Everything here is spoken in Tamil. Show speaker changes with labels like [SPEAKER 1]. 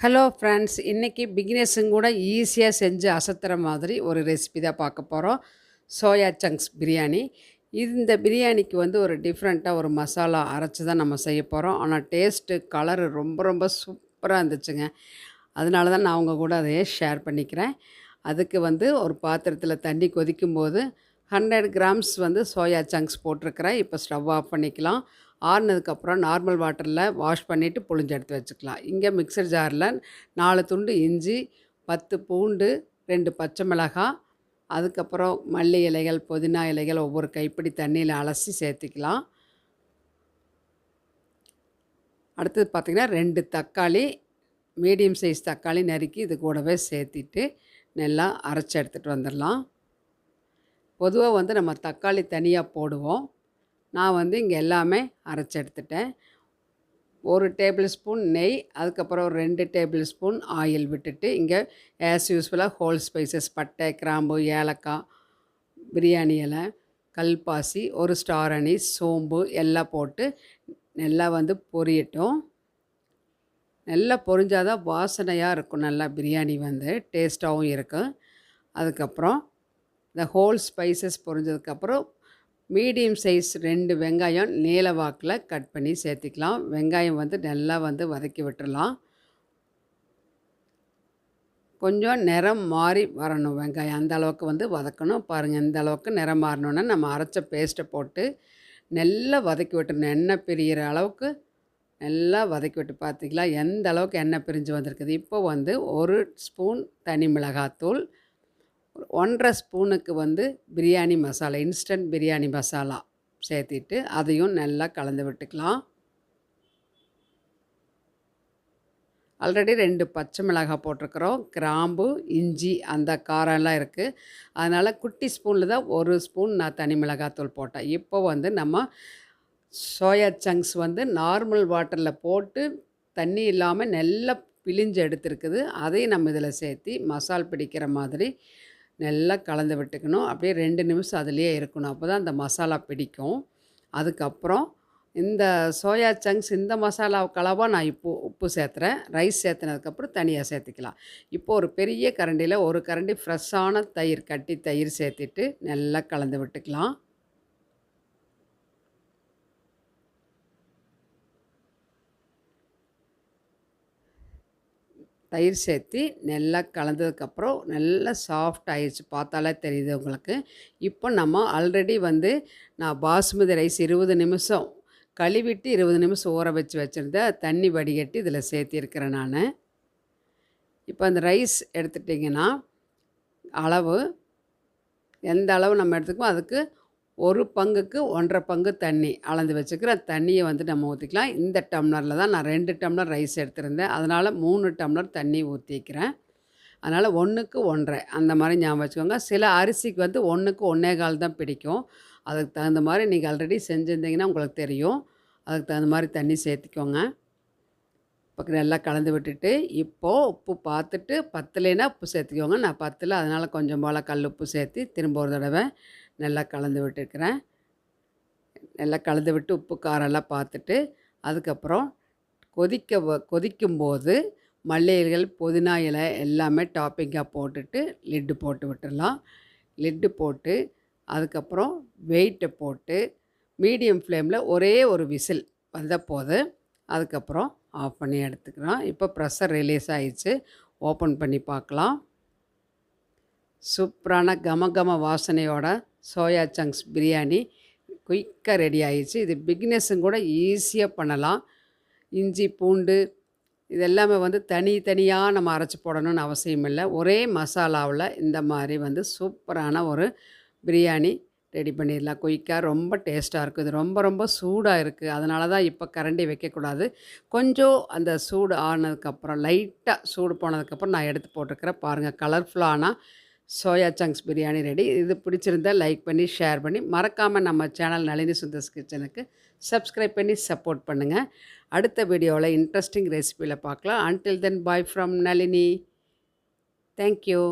[SPEAKER 1] ஹலோ ஃப்ரெண்ட்ஸ் இன்றைக்கி பிகினர்ஸுங்க கூட ஈஸியாக செஞ்சு அசத்துற மாதிரி ஒரு ரெசிபி தான் பார்க்க போகிறோம் சோயா சங்க்ஸ் பிரியாணி. இந்த பிரியாணிக்கு வந்து ஒரு டிஃப்ரெண்ட்டாக ஒரு மசாலா அரைச்சி தான் நம்ம செய்ய போகிறோம் ஆனால் டேஸ்ட்டு கலரு ரொம்ப ரொம்ப சூப்பராக இருந்துச்சுங்க. அதனால தான் நான் அவங்க கூட அதையே ஷேர் பண்ணிக்கிறேன். அதுக்கு வந்து ஒரு பாத்திரத்தில் தண்ணி கொதிக்கும்போது ஹண்ட்ரட் கிராம்ஸ் வந்து சோயா சங்க்ஸ் போட்டிருக்கிறேன். இப்போ ஸ்டவ் ஆஃப் பண்ணிக்கலாம். ஆறுனதுக்கப்புறம் நார்மல் வாட்டரில் வாஷ் பண்ணிவிட்டு புழிஞ்சு எடுத்து வச்சுக்கலாம். இங்கே மிக்சர் ஜாரில் நாலு துண்டு இஞ்சி பத்து பூண்டு ரெண்டு பச்சை மிளகாய் அதுக்கப்புறம் மல்லி இலைகள் புதினா இலைகள் ஒவ்வொரு கைப்பிடி தண்ணியில் அலசி சேர்த்துக்கலாம். அடுத்தது பார்த்திங்கன்னா ரெண்டு தக்காளி மீடியம் சைஸ் தக்காளி நறுக்கி இது கூடவே சேர்த்திட்டு நல்லா அரைச்சி எடுத்துகிட்டு வந்துடலாம். பொதுவாக வந்து நம்ம தக்காளி தனியாக போடுவோம். நான் வந்து இங்கே எல்லாமே அரைச்சி எடுத்துட்டேன். ஒரு டேபிள் ஸ்பூன் நெய் அதுக்கப்புறம் ஒரு ரெண்டு டேபிள் ஸ்பூன் ஆயில் விட்டுட்டு இங்கே ஆஸ் யூஸ்ஃபுல்லாக ஹோல் ஸ்பைசஸ் பட்டை கிராம்பு ஏலக்காய் பிரியாணி இலை கல்பாசி ஒரு ஸ்டார் அணி சோம்பு எல்லாம் போட்டு நல்லா வந்து பொரியட்டும். நல்லா பொரிஞ்சாதான் வாசனையாக இருக்கும். நல்லா பிரியாணி வந்து டேஸ்ட்டாகவும் இருக்கும். அதுக்கப்புறம் இந்த ஹோல் ஸ்பைசஸ் பொரிஞ்சதுக்கப்புறம் மீடியம் சைஸ் ரெண்டு வெங்காயம் நீல வாக்கில் கட் பண்ணி சேர்த்திக்கலாம். வெங்காயம் வந்து நல்லா வந்து வதக்கி விட்டுடலாம் கொஞ்சம் நிறம் மாறி வரணும் வெங்காயம். அந்த அளவுக்கு வந்து வதக்கணும். பாருங்கள் இந்த அளவுக்கு நிறம் மாறணுன்னா நம்ம அரைச்ச பேஸ்ட்டை போட்டு நல்லா வதக்கி விட்டுணும் எண்ணெய் பிரிகிற அளவுக்கு நல்லா வதக்கி விட்டு பார்த்திங்களா எந்த அளவுக்கு எண்ணெய் பிரிஞ்சு வந்திருக்குது. இப்போ வந்து ஒரு ஸ்பூன் தனி மிளகாத்தூள் ஒன்றரை ஸ்பூனுக்கு வந்து பிரியாணி மசாலா இன்ஸ்டன்ட் பிரியாணி மசாலா சேர்த்திட்டு அதையும் நல்லா கலந்து விட்டுக்கலாம். ஆல்ரெடி ரெண்டு பச்சை மிளகாய் போட்டிருக்கிறோம். கிராம்பு இஞ்சி அந்த காரம்லாம் இருக்குது அதனால் குட்டி ஸ்பூனில் தான் ஒரு ஸ்பூன் நான் தனி மிளகாத்தூள் போட்டேன். இப்போ வந்து நம்ம சோயா சங்க்ஸ் வந்து நார்மல் வாட்டரில் போட்டு தண்ணி இல்லாமல் நல்லா பிழிஞ்சு எடுத்துருக்குது. அதையும் நம்ம இதில் சேர்த்தி மசால் பிடிக்கிற மாதிரி நல்லா கலந்து விட்டுக்கணும். அப்படியே ரெண்டு நிமிஷம் அதுலேயே இருக்கணும். அப்போ தான் அந்த மசாலா பிடிக்கும். அதுக்கப்புறம் இந்த சோயா சங்க்ஸ் இந்த மசாலா கலவாக நான் இப்போ உப்பு சேர்த்துறேன். ரைஸ் சேர்த்துனதுக்கப்புறம் தனியாக சேர்த்துக்கலாம். இப்போ ஒரு பெரிய கரண்டியில் ஒரு கரண்டி ஃப்ரெஷ்ஷான தயிர் கட்டி தயிர் சேர்த்துட்டு நல்லா கலந்து விட்டுக்கலாம். தயிர் சேர்த்து நல்லா கலந்ததுக்கப்புறம் நல்லா சாஃப்ட் ஆயிடுச்சு பார்த்தாலே தெரியுது உங்களுக்கு. இப்போ நம்ம ஆல்ரெடி வந்து நான் பாசுமதி ரைஸ் இருபது நிமிஷம் கழுவிட்டு இருபது நிமிஷம் ஊற வச்சு வச்சுருந்தேன் தண்ணி வடிகட்டி இதில் சேர்த்திருக்கிறேன் நான். இப்போ அந்த ரைஸ் எடுத்துட்டிங்கன்னா அளவு எந்த அளவு நம்ம எடுத்துக்கோ அதுக்கு ஒரு பங்குக்கு ஒன்றரை பங்கு தண்ணி அளந்து வச்சுக்கிற தண்ணியை வந்து நம்ம ஊற்றிக்கலாம் இந்த டம்ளரில் தான் நான் ரெண்டு டம்ளர் ரைஸ் எடுத்திருந்தேன். அதனால் மூணு டம்ளர் தண்ணி ஊற்றிக்கிறேன் அதனால் ஒன்றுக்கு ஒன்றரை. அந்த மாதிரி ஞாபகம் வச்சுக்கோங்க. சில அரிசிக்கு வந்து ஒன்றுக்கு ஒன்றே கால் தான் பிடிக்கும். அதுக்கு தகுந்த மாதிரி நீங்கள் ஆல்ரெடி செஞ்சுருந்தீங்கன்னா உங்களுக்கு தெரியும். அதுக்கு தகுந்த மாதிரி தண்ணி சேர்த்திக்கோங்க. இப்போ நல்லா கலந்து விட்டுட்டு இப்போது உப்பு பார்த்துட்டு பத்துலேனா உப்பு சேர்த்துக்கோங்க. நான் பத்தில் அதனால் கொஞ்சம் போல் கல் உப்பு சேர்த்து திரும்ப ஒரு தடவை நல்லா கலந்து விட்டுருக்கிறேன். நல்லா கலந்து விட்டு உப்பு காரெல்லாம் பார்த்துட்டு அதுக்கப்புறம் கொதிக்க கொதிக்கும்போது மல்லிகைகள் புதினா இலை எல்லாமே டாப்பிங்காக போட்டுட்டு லிட்டு போட்டு விட்டுடலாம் லிட்டு போட்டு அதுக்கப்புறம் வெயிட்டை போட்டு மீடியம் ஃப்ளேமில் ஒரே ஒரு விசில் வந்த போது அதுக்கப்புறம் ஆஃப் பண்ணி எடுத்துக்கிறோம் இப்போ ப்ரெஷர் ரிலீஸ் ஆயிடுச்சு. ஓப்பன் பண்ணி பார்க்கலாம். சூப்பரான கம கம வாசனையோட சோயா சங்க்ஸ் பிரியாணி குயிக்காக ரெடி ஆகிடுச்சு இது பிக்னஸும் கூட ஈஸியாக பண்ணலாம். இஞ்சி பூண்டு இதெல்லாமே வந்து தனித்தனியாக நம்ம அரைச்சி போடணும்னு அவசியம் இல்லை. ஒரே மசாலாவில் இந்த மாதிரி வந்து சூப்பரான ஒரு பிரியாணி ரெடி பண்ணிடலாம். குயிக்காக ரொம்ப டேஸ்ட்டாக இருக்குது. இது ரொம்ப ரொம்ப சூடாக இருக்குது. அதனால தான் இப்போ கரண்டி வைக்கக்கூடாது. கொஞ்சம் அந்த சூடு ஆனதுக்கப்புறம் லைட்டாக சூடு போனதுக்கப்புறம் நான் எடுத்து போட்டிருக்கிறேன். பாருங்கள் கலர்ஃபுல்லான சோயா சங்க்ஸ் பிரியாணி ரெடி. இது பிடிச்சிருந்தால் லைக் பண்ணி ஷேர் பண்ணி மறக்காமல் நம்ம சேனல் நளினி சுந்தர்ஸ் கிச்சனுக்கு சப்ஸ்கிரைப் பண்ணி சப்போர்ட் பண்ணுங்கள் அடுத்த வீடியோவில் இன்ட்ரெஸ்டிங் ரெசிபியில் பார்க்கலாம் until then bye from Nalini. Thank you